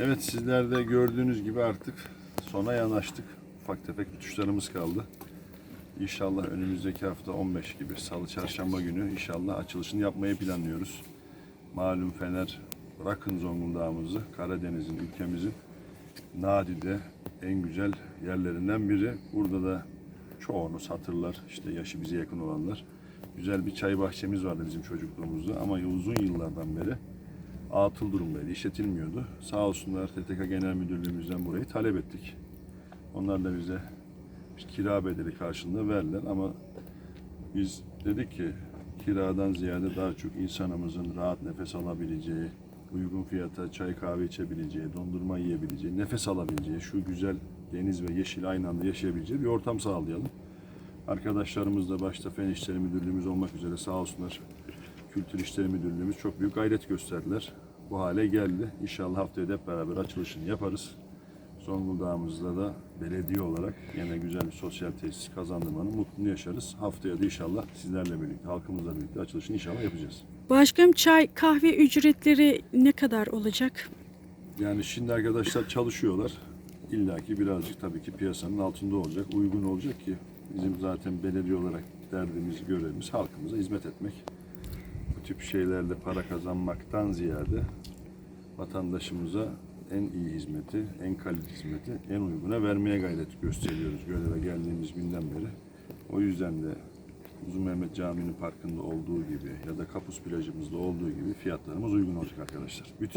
Evet sizler de gördüğünüz gibi artık sona yanaştık. Ufak tefek bitişlerimiz kaldı. İnşallah önümüzdeki hafta 15 gibi salı çarşamba günü inşallah açılışını yapmayı planlıyoruz. Malum Fener bırakın Zonguldak'ımızı Karadeniz'in ülkemizin nadide en güzel yerlerinden biri. Burada da çoğunuz hatırlar işte yaşı bize yakın olanlar. Güzel bir çay bahçemiz vardı bizim çocukluğumuzda ama uzun yıllardan beri atıl durumdaydı, işletilmiyordu. Sağ olsunlar TTK Genel Müdürlüğümüzden burayı talep ettik. Onlar da bize bir kira bedeli karşılığında verdiler ama biz dedik ki kiradan ziyade daha çok insanımızın rahat nefes alabileceği, uygun fiyata çay kahve içebileceği, dondurma yiyebileceği, nefes alabileceği, şu güzel deniz ve yeşil aynı anda yaşayabileceği bir ortam sağlayalım. Arkadaşlarımız da başta Fen İşleri Müdürlüğümüz olmak üzere sağ olsunlar Kültür İşleri Müdürlüğümüz çok büyük gayret gösterdiler. Bu hale geldi. İnşallah haftaya da hep beraber açılışını yaparız. Zonguldak'ımızda da belediye olarak yine güzel bir sosyal tesis kazandırmanın mutluluğunu yaşarız. Haftaya da inşallah sizlerle birlikte, halkımızla birlikte açılışını inşallah yapacağız. Başkanım çay kahve ücretleri ne kadar olacak? Yani şimdi arkadaşlar çalışıyorlar. İlla ki birazcık tabii ki piyasanın altında olacak, uygun olacak ki bizim zaten belediye olarak derdimiz, görevimiz halkımıza hizmet etmek. Tip şeylerle para kazanmaktan ziyade vatandaşımıza en iyi hizmeti, en kaliteli hizmeti en uyguna vermeye gayret gösteriyoruz göreve geldiğimiz günden beri. O yüzden de Uzun Mehmet Camii'nin parkında olduğu gibi ya da Kapus plajımızda olduğu gibi fiyatlarımız uygun olacak arkadaşlar. Bütün